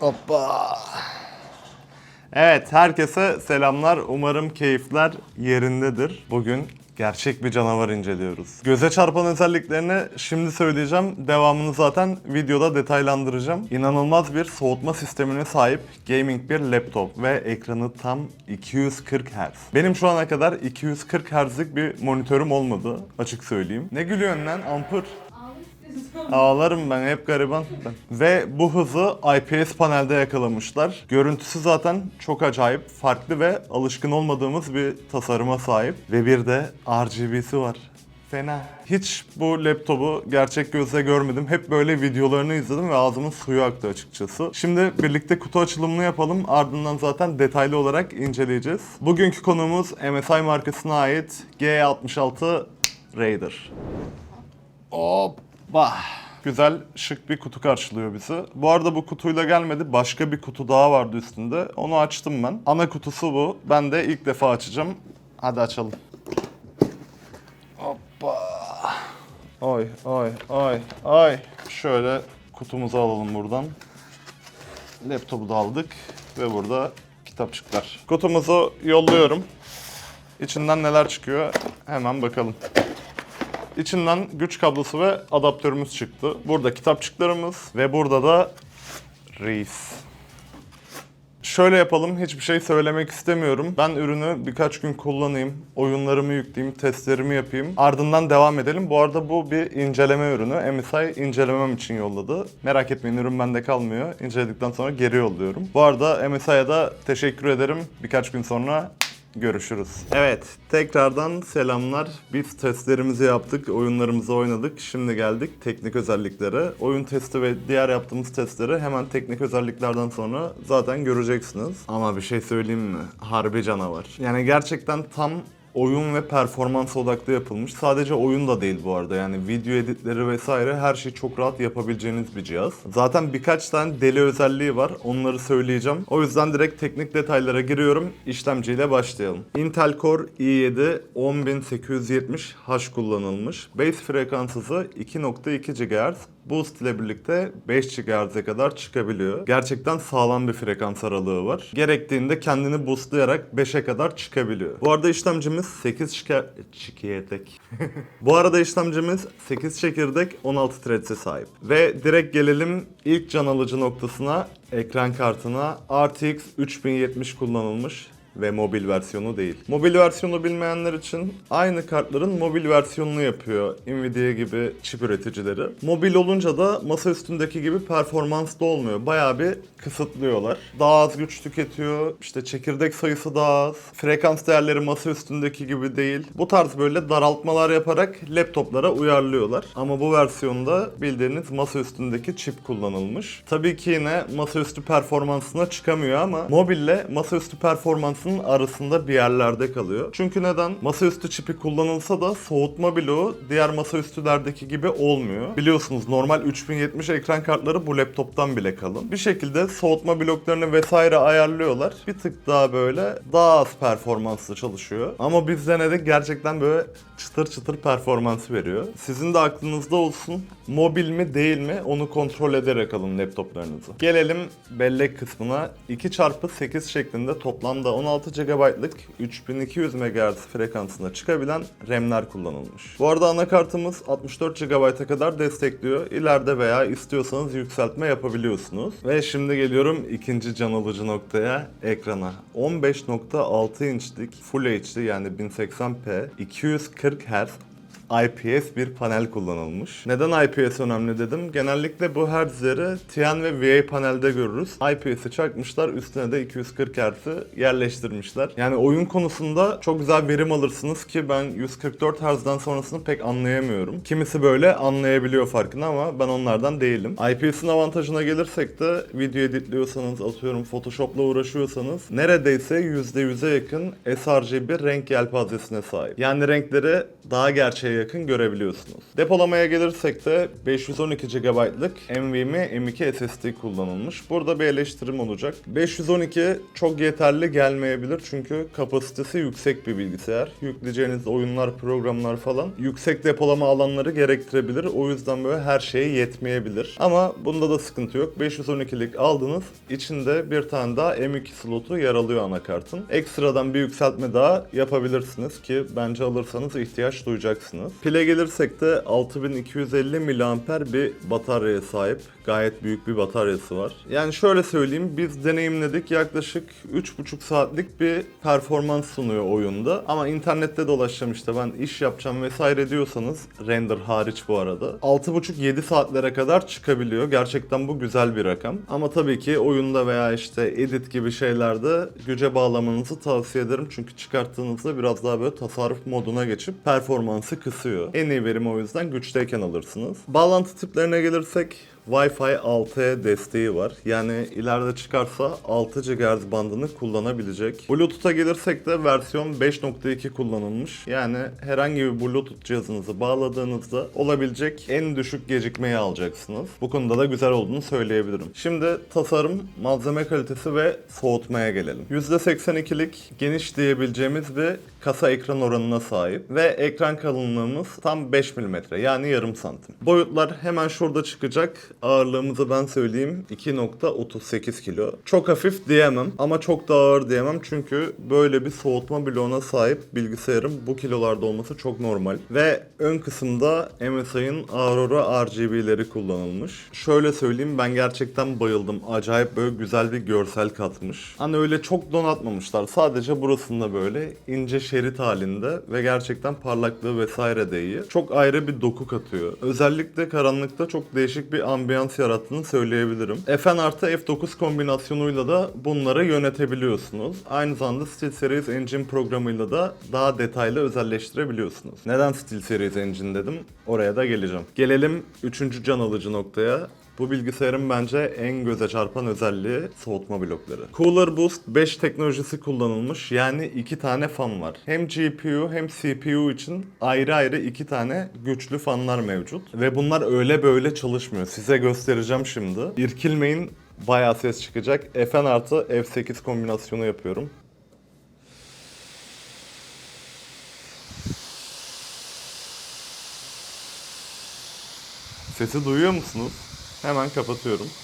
Hoppa. Evet, herkese selamlar. Umarım keyifler yerindedir. Bugün gerçek bir canavar inceliyoruz. Göze çarpan özelliklerini şimdi söyleyeceğim. Devamını zaten videoda detaylandıracağım. İnanılmaz bir soğutma sistemine sahip gaming bir laptop ve ekranı tam 240 Hz. Benim şu ana kadar 240 Hz'lik bir monitörüm olmadı açık söyleyeyim. Ne gülüyorsun lan ampır? Ağlarım ben hep gariban. Ve bu hızı IPS panelde yakalamışlar. Görüntüsü zaten çok acayip, farklı ve alışkın olmadığımız bir tasarıma sahip. Ve bir de RGB'si var. Fena. Hiç bu laptopu gerçek gözle görmedim. Hep böyle videolarını izledim ve ağzımın suyu aktı açıkçası. Şimdi birlikte kutu açılımını yapalım. Ardından zaten detaylı olarak inceleyeceğiz. Bugünkü konuğumuz MSI markasına ait G66 Raider. Hoppa. Güzel, şık bir kutu karşılıyor bizi. Bu arada bu kutuyla gelmedi. Başka bir kutu daha vardı üstünde. Onu açtım ben. Ana kutusu bu. Ben de ilk defa açacağım. Hadi açalım. Hoppa. Oy, oy, oy, oy. Şöyle kutumuzu alalım buradan. Laptopu da aldık. Ve burada kitapçıklar. Kutumuzu yolluyorum. İçinden neler çıkıyor hemen bakalım. İçinden güç kablosu ve adaptörümüz çıktı. Burada kitapçıklarımız ve burada da reis. Şöyle yapalım, hiçbir şey söylemek istemiyorum. Ben ürünü birkaç gün kullanayım, oyunlarımı yükleyeyim, testlerimi yapayım. Ardından devam edelim. Bu arada bu bir inceleme ürünü. MSI incelemem için yolladı. Merak etmeyin ürün bende kalmıyor. İnceledikten sonra geri yolluyorum. Bu arada MSI'ye da teşekkür ederim. Birkaç gün sonra Görüşürüz. Evet, tekrardan selamlar. Biz testlerimizi yaptık, oyunlarımızı oynadık. Şimdi geldik teknik özelliklere. Oyun testi ve diğer yaptığımız testleri hemen teknik özelliklerden sonra zaten göreceksiniz. Ama bir şey söyleyeyim mi? Harbi canavar. Yani gerçekten tam oyun ve performans odaklı yapılmış. Sadece oyun da değil bu arada yani video editleri vesaire her şeyi çok rahat yapabileceğiniz bir cihaz. Zaten birkaç tane deli özelliği var onları söyleyeceğim. O yüzden direkt teknik detaylara giriyorum. İşlemciyle başlayalım. Intel Core i7 10870H kullanılmış. Base frekans hızı 2.2 GHz. Boost ile birlikte 5 GHz'e kadar çıkabiliyor. Gerçekten sağlam bir frekans aralığı var. Gerektiğinde kendini boostlayarak 5'e kadar çıkabiliyor. Bu arada işlemcimiz 8 şike... çekirdek. Bu arada işlemcimiz 8 çekirdek 16 threads'e sahip. Ve direkt gelelim ilk can alıcı noktasına, ekran kartına. RTX 3070 kullanılmış ve mobil versiyonu değil. Mobil versiyonu bilmeyenler için aynı kartların mobil versiyonunu yapıyor Nvidia gibi çip üreticileri. Mobil olunca da masa üstündeki gibi performanslı olmuyor. Bayağı bir kısıtlıyorlar. Daha az güç tüketiyor. İşte çekirdek sayısı daha az. Frekans değerleri masa üstündeki gibi değil. Bu tarz böyle daraltmalar yaparak laptoplara uyarlıyorlar. Ama bu versiyonda bildiğiniz masa üstündeki çip kullanılmış. Tabii ki yine masaüstü performansına çıkamıyor ama mobille masaüstü performansının arasında bir yerlerde kalıyor. Çünkü neden? Masaüstü çipi kullanılsa da soğutma bloğu diğer masaüstülerdeki gibi olmuyor. Biliyorsunuz normal 3070 ekran kartları bu laptoptan bile kalın. Bir şekilde soğutma bloklarını vesaire ayarlıyorlar. Bir tık daha böyle daha az performanslı çalışıyor. Ama biz denedik gerçekten böyle çıtır çıtır performansı veriyor. Sizin de aklınızda olsun. Mobil mi değil mi onu kontrol ederek alın laptoplarınızı. Gelelim bellek kısmına. 2x8 şeklinde toplamda 16 GB'lık 3200 MHz frekansına çıkabilen RAM'ler kullanılmış. Bu arada anakartımız 64 GB'a kadar destekliyor. İleride veya istiyorsanız yükseltme yapabiliyorsunuz. Ve şimdi geliyorum ikinci can alıcı noktaya, ekrana. 15.6 inçlik Full HD yani 1080p 240 Hz IPS bir panel kullanılmış. Neden IPS önemli dedim? Genellikle bu hertzleri TN ve VA panelde görürüz. IPS'i çakmışlar, üstüne de 240 Hz'i yerleştirmişler. Yani oyun konusunda çok güzel verim alırsınız ki ben 144 Hz'den sonrasını pek anlayamıyorum. Kimisi böyle anlayabiliyor farkını ama ben onlardan değilim. IPS'in avantajına gelirsek de video editliyorsanız, atıyorum Photoshop'la uğraşıyorsanız neredeyse %100'e yakın sRGB renk yelpazesine sahip. Yani renkleri daha gerçeğe yakın görebiliyorsunuz. Depolamaya gelirsek de 512 GB'lık NVMe M2 SSD kullanılmış. Burada bir eleştirim olacak. 512 çok yeterli gelmeyebilir çünkü kapasitesi yüksek bir bilgisayar. Yükleyeceğiniz oyunlar, programlar falan yüksek depolama alanları gerektirebilir. O yüzden böyle her şeye yetmeyebilir. Ama bunda da sıkıntı yok. 512'lik aldınız. İçinde bir tane daha M2 slotu yer alıyor anakartın. Ekstradan bir yükseltme daha yapabilirsiniz ki bence alırsanız ihtiyaç duyacaksınız. Pile gelirsek de 6250 mAh bir bataryaya sahip. Gayet büyük bir bataryası var. Yani şöyle söyleyeyim biz deneyimledik yaklaşık 3,5 saatlik bir performans sunuyor oyunda. Ama internette dolaşacağım işte ben iş yapacağım vesaire diyorsanız render hariç bu arada. 6,5-7 saatlere kadar çıkabiliyor. Gerçekten bu güzel bir rakam. Ama tabii ki oyunda veya işte edit gibi şeylerde güce bağlamanızı tavsiye ederim. Çünkü çıkarttığınızda biraz daha böyle tasarruf moduna geçip performansı kısıyor. En iyi verimi o yüzden güçteyken alırsınız. Bağlantı tiplerine gelirsek Wi-Fi 6E desteği var. Yani ileride çıkarsa 6 GHz bandını kullanabilecek. Bluetooth'a gelirsek de versiyon 5.2 kullanılmış. Yani herhangi bir Bluetooth cihazınızı bağladığınızda olabilecek en düşük gecikmeyi alacaksınız. Bu konuda da güzel olduğunu söyleyebilirim. Şimdi tasarım, malzeme kalitesi ve soğutmaya gelelim. %82'lik geniş diyebileceğimiz bir kasa ekran oranına sahip ve ekran kalınlığımız tam 5 mm yani yarım santim. Boyutlar hemen şurada çıkacak. Ağırlığımızı ben söyleyeyim 2.38 kilo. Çok hafif diyemem ama çok da ağır diyemem çünkü böyle bir soğutma bloğuna sahip bilgisayarım bu kilolarda olması çok normal. Ve ön kısımda MSI'ın Aurora RGB'leri kullanılmış. Şöyle söyleyeyim ben gerçekten bayıldım. Acayip böyle güzel bir görsel katmış. Hani öyle çok donatmamışlar. Sadece burasında böyle ince şerit halinde ve gerçekten parlaklığı vesaire de iyi. Çok ayrı bir doku katıyor. Özellikle karanlıkta çok değişik bir ambiyans yarattığını söyleyebilirim. FN artı F9 kombinasyonuyla da bunları yönetebiliyorsunuz. Aynı zamanda SteelSeries Engine programıyla da daha detaylı özelleştirebiliyorsunuz. Neden SteelSeries Engine dedim? Oraya da geleceğim. Gelelim 3. can alıcı noktaya. Bu bilgisayarın bence en göze çarpan özelliği soğutma blokları. Cooler Boost 5 teknolojisi kullanılmış. Yani iki tane fan var. Hem GPU hem CPU için ayrı ayrı iki tane güçlü fanlar mevcut. Ve bunlar öyle böyle çalışmıyor. Size göstereceğim şimdi. İrkilmeyin bayağı ses çıkacak. FN artı F8 kombinasyonu yapıyorum. Sesi duyuyor musunuz? Hemen kapatıyorum.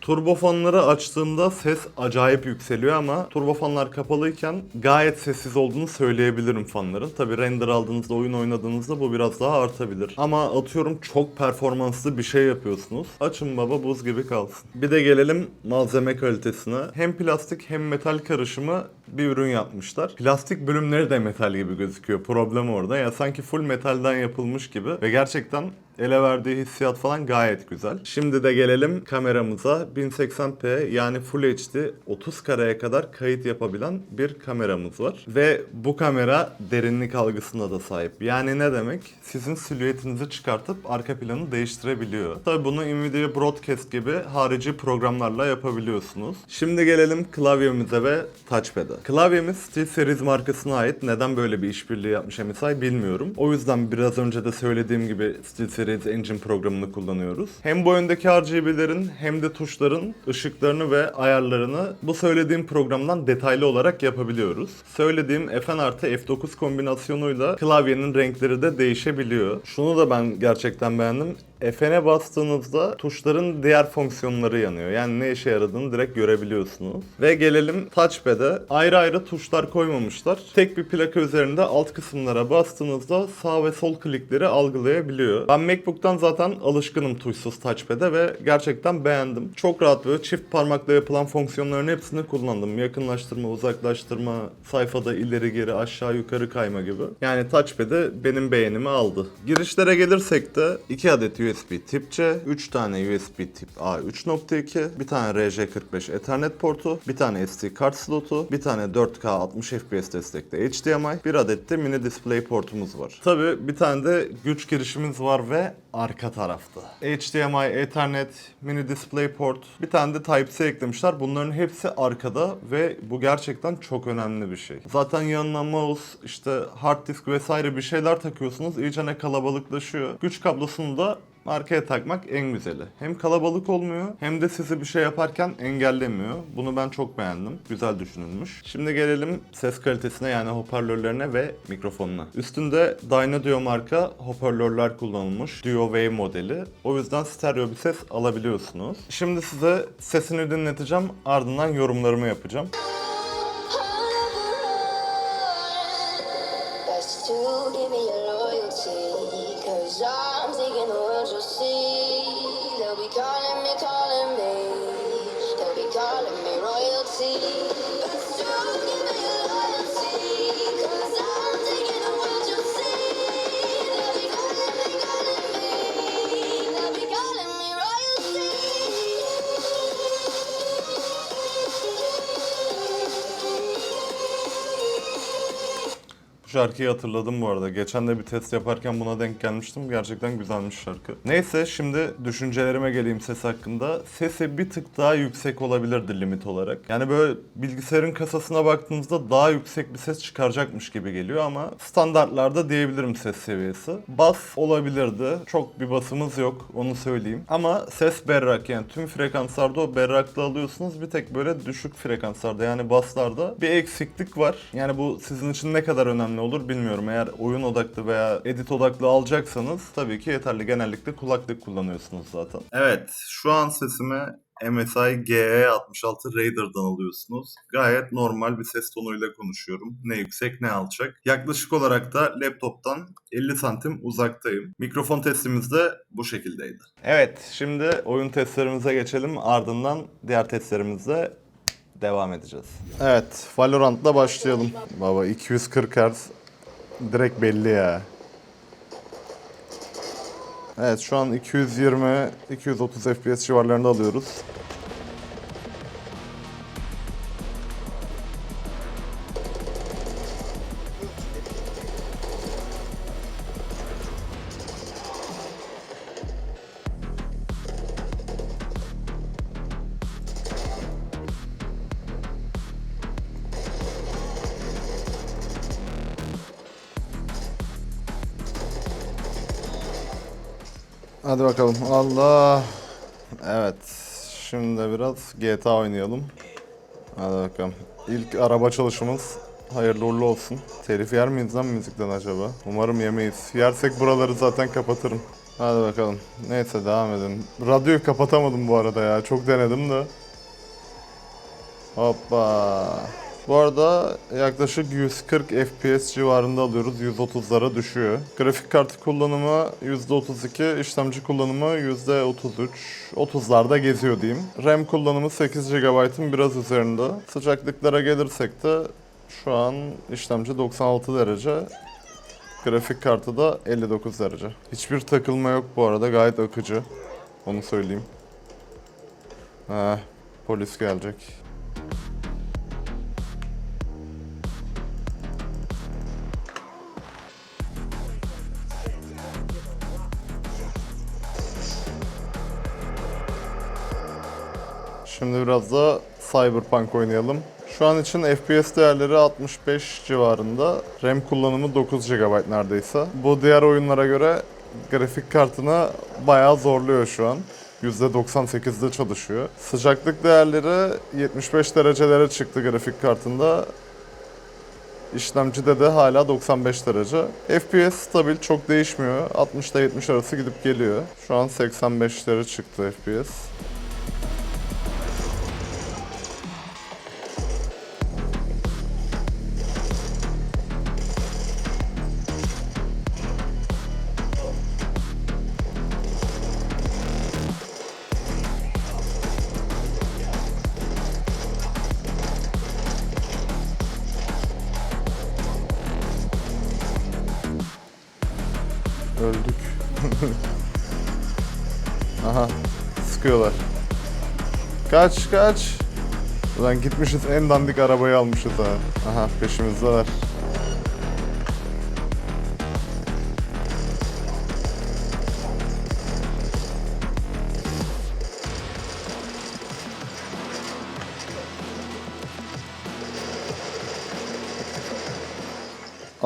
Turbofanları açtığımda ses acayip yükseliyor ama turbofanlar kapalıyken gayet sessiz olduğunu söyleyebilirim fanların. Tabi render aldığınızda, oyun oynadığınızda bu biraz daha artabilir. Ama atıyorum çok performanslı bir şey yapıyorsunuz. Açın baba buz gibi kalsın. Bir de gelelim malzeme kalitesine. Hem plastik hem metal karışımı bir ürün yapmışlar. Plastik bölümleri de metal gibi gözüküyor. Problem orada. Ya sanki full metalden yapılmış gibi ve gerçekten ele verdiği hissiyat falan gayet güzel. Şimdi de gelelim kameramıza. 1080p yani Full HD 30 kareye kadar kayıt yapabilen bir kameramız var. Ve bu kamera derinlik algısına da sahip. Yani ne demek? Sizin silüetinizi çıkartıp arka planı değiştirebiliyor. Tabi bunu Nvidia Broadcast gibi harici programlarla yapabiliyorsunuz. Şimdi gelelim klavyemize ve touchpad'e. Klavyemiz SteelSeries markasına ait. Neden böyle bir işbirliği yapmış MSI bilmiyorum. O yüzden biraz önce de söylediğim gibi SteelSeries Engine programını kullanıyoruz. Hem bu öndeki RGB'lerin hem de tuşların ışıklarını ve ayarlarını bu söylediğim programdan detaylı olarak yapabiliyoruz. Söylediğim FN artı F9 kombinasyonuyla klavyenin renkleri de değişebiliyor. Şunu da ben gerçekten beğendim. F'ne bastığınızda tuşların diğer fonksiyonları yanıyor. Yani ne işe yaradığını direkt görebiliyorsunuz. Ve gelelim touchpad'e. Ayrı ayrı tuşlar koymamışlar. Tek bir plaka üzerinde alt kısımlara bastığınızda sağ ve sol klikleri algılayabiliyor. Ben MacBook'tan zaten alışkınım tuşsuz touchpad'e ve gerçekten beğendim. Çok rahat böyle çift parmakla yapılan fonksiyonların hepsini kullandım. Yakınlaştırma, uzaklaştırma, sayfada ileri geri aşağı yukarı kayma gibi. Yani touchpad'e benim beğenimi aldı. Girişlere gelirsek de 2 adet USB USB tip C, 3 tane USB tip A 3.2, bir tane RJ45 Ethernet portu, bir tane SD kart slotu, bir tane 4K 60 FPS destekli HDMI, bir adet de mini display portumuz var. Tabi bir tane de güç girişimiz var ve arka tarafta. HDMI, Ethernet, mini display port, bir tane de Type-C eklemişler. Bunların hepsi arkada ve bu gerçekten çok önemli bir şey. Zaten yanına mouse, işte hard disk vesaire bir şeyler takıyorsunuz. İyice ne kalabalıklaşıyor. Güç kablosunu da arkaya takmak en güzeli. Hem kalabalık olmuyor hem de sizi bir şey yaparken engellemiyor. Bunu ben çok beğendim. Güzel düşünülmüş. Şimdi gelelim ses kalitesine yani hoparlörlerine ve mikrofonuna. Üstünde Dynadio marka hoparlörler kullanılmış. Duo Wave modeli. O yüzden stereo bir ses alabiliyorsunuz. Şimdi size sesini dinleteceğim. Ardından yorumlarımı yapacağım. Give me your loyalty. Cause I'm taking you'll see. Şarkıyı hatırladım bu arada. Geçen de bir test yaparken buna denk gelmiştim. Gerçekten güzelmiş şarkı. Neyse şimdi düşüncelerime geleyim ses hakkında. Sesi bir tık daha yüksek olabilirdi limit olarak. Yani böyle bilgisayarın kasasına baktığınızda daha yüksek bir ses çıkaracakmış gibi geliyor ama standartlarda diyebilirim ses seviyesi. Bas olabilirdi. Çok bir basımız yok onu söyleyeyim. Ama ses berrak yani tüm frekanslarda o berraklığı alıyorsunuz. Bir tek böyle düşük frekanslarda yani baslarda bir eksiklik var. Yani bu sizin için ne kadar önemli olur bilmiyorum. Eğer oyun odaklı veya edit odaklı alacaksanız tabii ki yeterli. Genellikle kulaklık kullanıyorsunuz zaten. Evet şu an sesimi MSI GE66 Raider'dan alıyorsunuz. Gayet normal bir ses tonuyla konuşuyorum. Ne yüksek ne alçak. Yaklaşık olarak da laptoptan 50 santim uzaktayım. Mikrofon testimiz de bu şekildeydi. Evet şimdi oyun testlerimize geçelim. Ardından diğer testlerimizle devam edeceğiz. Evet Valorant'la başlayalım. Baba 240 Hz direkt belli ya. Evet şu an 220-230 FPS civarlarında alıyoruz. Hadi bakalım. Allah. Evet. Şimdi biraz GTA oynayalım. Hadi bakalım. İlk araba çalışımız hayırlı uğurlu olsun. Telif yer miyiz lan müzikten acaba? Umarım yemeyiz. Yersek buraları zaten kapatırım. Hadi bakalım. Neyse devam edelim. Radyoyu kapatamadım bu arada ya. Çok denedim de. Hoppa. Bu arada yaklaşık 140 FPS civarında alıyoruz. 130'lara düşüyor. Grafik kartı kullanımı %32, işlemci kullanımı %33. 30'larda geziyor diyeyim. RAM kullanımı 8 GB'ın biraz üzerinde. Sıcaklıklara gelirsek de şu an işlemci 96 derece. Grafik kartı da 59 derece. Hiçbir takılma yok bu arada. Gayet akıcı. Onu söyleyeyim. Heh, polis gelecek. Şimdi biraz da Cyberpunk oynayalım. Şu an için FPS değerleri 65 civarında. RAM kullanımı 9 GB neredeyse. Bu diğer oyunlara göre grafik kartını bayağı zorluyor şu an. %98'de çalışıyor. Sıcaklık değerleri 75 derecelere çıktı grafik kartında. İşlemcide de hala 95 derece. FPS stabil, çok değişmiyor. 60 ile 70 arası gidip geliyor. Şu an 85'lere çıktı FPS. Öldük. Aha. Sıkıyorlar. Kaç kaç. Ulan gitmişiz en dandik arabayı almışız ha. Aha peşimizdeler.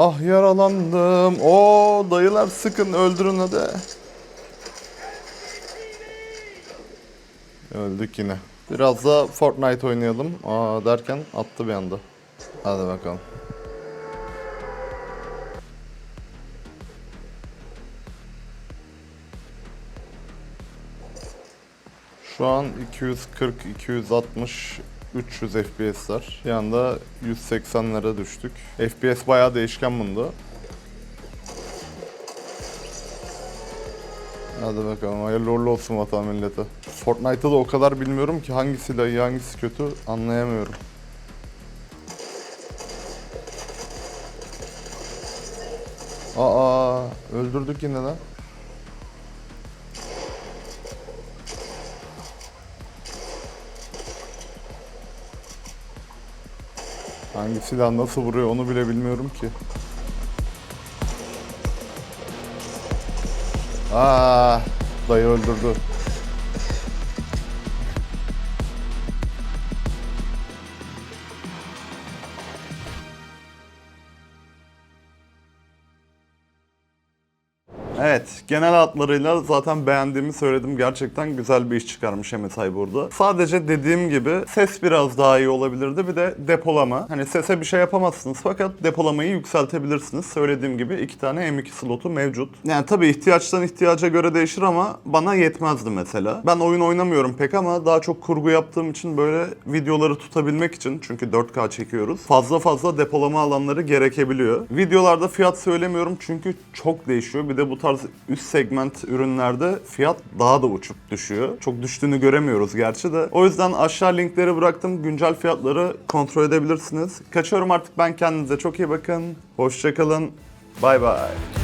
Ah yaralandım. O dayılar sıkın öldürün hadi. Öldük yine. Biraz da Fortnite oynayalım. Aa derken attı bir anda. Hadi bakalım. Şu an 240, 260, 300 FPS'ler. Bir anda 180'lere düştük. FPS bayağı değişken bunda. Hadi bakalım hayırlı uğurlu olsun vatan millete. Fortnite'da da o kadar bilmiyorum ki hangi silah iyi hangisi kötü anlayamıyorum. Aa öldürdük yine lan. Hangi silah nasıl vuruyor onu bile bilmiyorum ki. Aa, dayı öldürdü. Evet, genel hatlarıyla zaten beğendiğimi söyledim. Gerçekten güzel bir iş çıkarmış MSI burada. Sadece dediğim gibi ses biraz daha iyi olabilirdi. Bir de depolama. Hani sese bir şey yapamazsınız fakat depolamayı yükseltebilirsiniz. Söylediğim gibi iki tane M2 slotu mevcut. Yani tabii ihtiyaçtan ihtiyaca göre değişir ama bana yetmezdi mesela. Ben oyun oynamıyorum pek ama daha çok kurgu yaptığım için böyle videoları tutabilmek için çünkü 4K çekiyoruz. Fazla fazla depolama alanları gerekebiliyor. Videolarda fiyat söylemiyorum çünkü çok değişiyor. Bir de bu tarz üst segment ürünlerde fiyat daha da uçup düşüyor. Çok düştüğünü göremiyoruz gerçi de. O yüzden aşağı linkleri bıraktım. Güncel fiyatları kontrol edebilirsiniz. Kaçıyorum artık ben kendinize çok iyi bakın. Hoşçakalın. Bay bay.